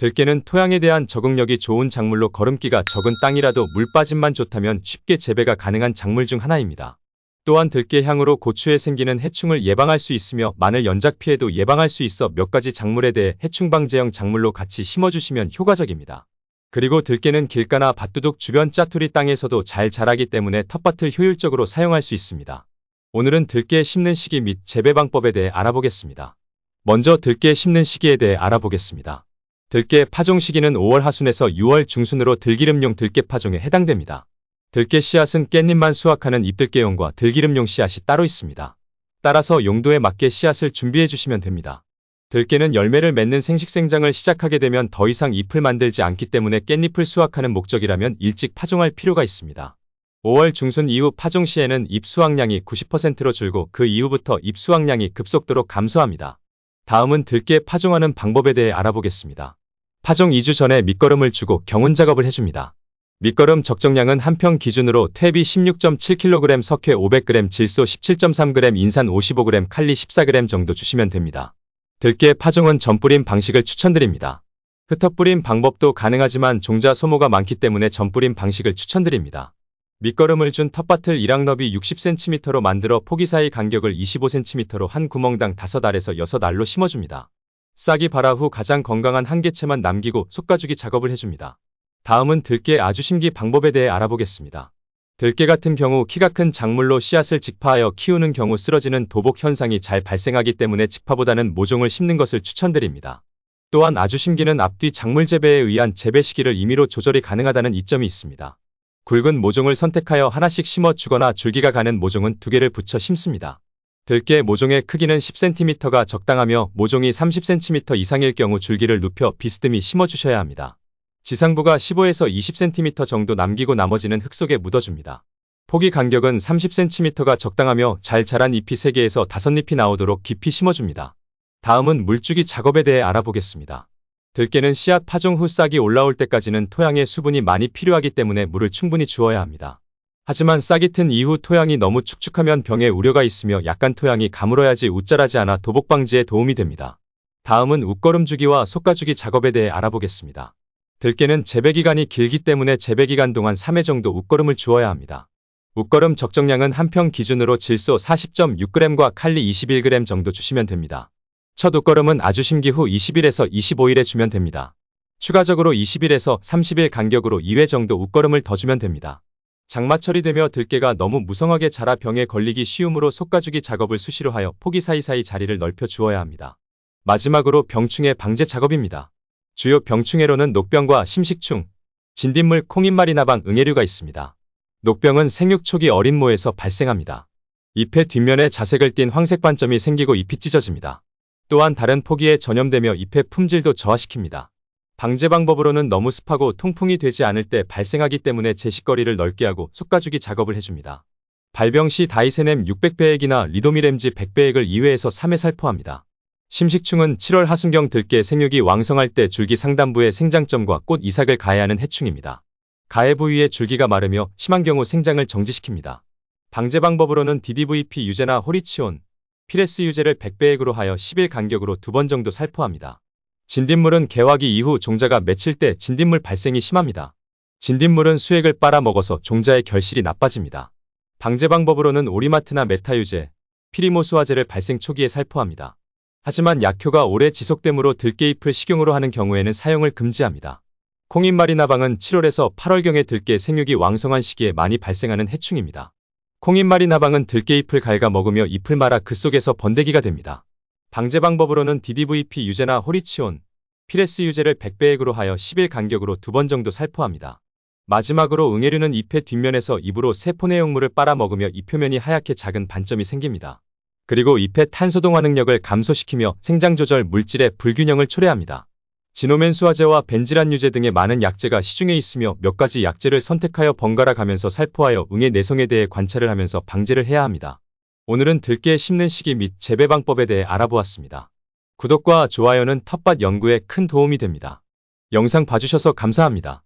들깨는 토양에 대한 적응력이 좋은 작물로 거름기가 적은 땅이라도 물 빠짐만 좋다면 쉽게 재배가 가능한 작물 중 하나입니다. 또한 들깨 향으로 고추에 생기는 해충을 예방할 수 있으며 마늘 연작 피해도 예방할 수 있어 몇 가지 작물에 대해 해충 방제형 작물로 같이 심어주시면 효과적입니다. 그리고 들깨는 길가나 밭두둑 주변 짜투리 땅에서도 잘 자라기 때문에 텃밭을 효율적으로 사용할 수 있습니다. 오늘은 들깨 심는 시기 및 재배 방법에 대해 알아보겠습니다. 먼저 들깨 심는 시기에 대해 알아보겠습니다. 들깨 파종 시기는 5월 하순에서 6월 중순으로 들기름용 들깨 파종에 해당됩니다. 들깨 씨앗은 깻잎만 수확하는 잎들깨용과 들기름용 씨앗이 따로 있습니다. 따라서 용도에 맞게 씨앗을 준비해 주시면 됩니다. 들깨는 열매를 맺는 생식생장을 시작하게 되면 더 이상 잎을 만들지 않기 때문에 깻잎을 수확하는 목적이라면 일찍 파종할 필요가 있습니다. 5월 중순 이후 파종 시에는 잎 수확량이 90%로 줄고 그 이후부터 잎 수확량이 급속도로 감소합니다. 다음은 들깨 파종하는 방법에 대해 알아보겠습니다. 파종 2주 전에 밑거름을 주고 경운 작업을 해줍니다. 밑거름 적정량은 한평 기준으로 퇴비 16.7kg, 석회 500g, 질소 17.3g, 인산 55g, 칼리 14g 정도 주시면 됩니다. 들깨 파종은 전뿌림 방식을 추천드립니다. 흩어뿌림 방법도 가능하지만 종자 소모가 많기 때문에 전뿌림 방식을 추천드립니다. 밑거름을 준 텃밭을 1학 너비 60cm로 만들어 포기 사이 간격을 25cm로 한 구멍당 5알에서 6알로 심어줍니다. 싹이 발화 후 가장 건강한 한 개체만 남기고 솎아주기 작업을 해줍니다. 다음은 들깨 아주 심기 방법에 대해 알아보겠습니다. 들깨 같은 경우 키가 큰 작물로 씨앗을 직파하여 키우는 경우 쓰러지는 도복 현상이 잘 발생하기 때문에 직파보다는 모종을 심는 것을 추천드립니다. 또한 아주 심기는 앞뒤 작물 재배에 의한 재배 시기를 임의로 조절이 가능하다는 이점이 있습니다. 굵은 모종을 선택하여 하나씩 심어 주거나 줄기가 가는 모종은 두 개를 붙여 심습니다. 들깨 모종의 크기는 10cm가 적당하며 모종이 30cm 이상일 경우 줄기를 눕혀 비스듬히 심어주셔야 합니다. 지상부가 15에서 20cm 정도 남기고 나머지는 흙 속에 묻어줍니다. 포기 간격은 30cm가 적당하며 잘 자란 잎이 3개에서 5잎이 나오도록 깊이 심어줍니다. 다음은 물주기 작업에 대해 알아보겠습니다. 들깨는 씨앗 파종 후 싹이 올라올 때까지는 토양에 수분이 많이 필요하기 때문에 물을 충분히 주어야 합니다. 하지만 싹이 튼 이후 토양이 너무 축축하면 병에 우려가 있으며 약간 토양이 가물어야지 웃자라지 않아 도복 방지에 도움이 됩니다. 다음은 웃거름 주기와 솎아주기 작업에 대해 알아보겠습니다. 들깨는 재배 기간이 길기 때문에 재배 기간 동안 3회 정도 웃거름을 주어야 합니다. 웃거름 적정량은 한 평 기준으로 질소 40.6g과 칼리 21g 정도 주시면 됩니다. 첫 웃거름은 아주 심기 후 20일에서 25일에 주면 됩니다. 추가적으로 20일에서 30일 간격으로 2회 정도 웃거름을 더 주면 됩니다. 장마철이 되며 들깨가 너무 무성하게 자라 병에 걸리기 쉬우므로 솎아주기 작업을 수시로 하여 포기 사이사이 자리를 넓혀 주어야 합니다. 마지막으로 병충해 방제 작업입니다. 주요 병충해로는 녹병과 심식충, 진딧물, 콩잎말이나방, 응애류가 있습니다. 녹병은 생육 초기 어린 모에서 발생합니다. 잎의 뒷면에 자색을 띤 황색 반점이 생기고 잎이 찢어집니다. 또한 다른 포기에 전염되며 잎의 품질도 저하시킵니다. 방제 방법으로는 너무 습하고 통풍이 되지 않을 때 발생하기 때문에 제식거리를 넓게 하고 솎아주기 작업을 해줍니다. 발병 시 다이세넴 600배액이나 리도미램지 100배액을 2회에서 3회 살포합니다. 심식충은 7월 하순경 들깨 생육이 왕성할 때 줄기 상단부에 생장점과 꽃 이삭을 가해하는 해충입니다. 가해 부위에 줄기가 마르며 심한 경우 생장을 정지시킵니다. 방제 방법으로는 DDVP 유제나 호리치온, 피레스 유제를 100배액으로 하여 10일 간격으로 두 번 정도 살포합니다. 진딧물은 개화기 이후 종자가 맺힐 때 진딧물 발생이 심합니다. 진딧물은 수액을 빨아먹어서 종자의 결실이 나빠집니다. 방제 방법으로는 오리마트나 메타유제, 피리모수화제를 발생 초기에 살포합니다. 하지만 약효가 오래 지속되므로 들깨잎을 식용으로 하는 경우에는 사용을 금지합니다. 콩잎말이나방은 7월에서 8월경에 들깨 생육이 왕성한 시기에 많이 발생하는 해충입니다. 콩잎말이나방은 들깨잎을 갉아 먹으며 잎을 말아 그 속에서 번데기가 됩니다. 방제 방법으로는 DDVP 유제나 호리치온, 피레스 유제를 100배액으로 하여 10일 간격으로 두 번 정도 살포합니다. 마지막으로 응애류는 잎의 뒷면에서 입으로 세포 내용물을 빨아먹으며 잎 표면이 하얗게 작은 반점이 생깁니다. 그리고 잎의 탄소 동화 능력을 감소시키며 생장 조절 물질의 불균형을 초래합니다. 지노멘 수화제와 벤지란 유제 등의 많은 약재가 시중에 있으며 몇 가지 약재를 선택하여 번갈아 가면서 살포하여 응애 내성에 대해 관찰을 하면서 방제를 해야 합니다. 오늘은 들깨 심는 시기 및 재배 방법에 대해 알아보았습니다. 구독과 좋아요는 텃밭 연구에 큰 도움이 됩니다. 영상 봐주셔서 감사합니다.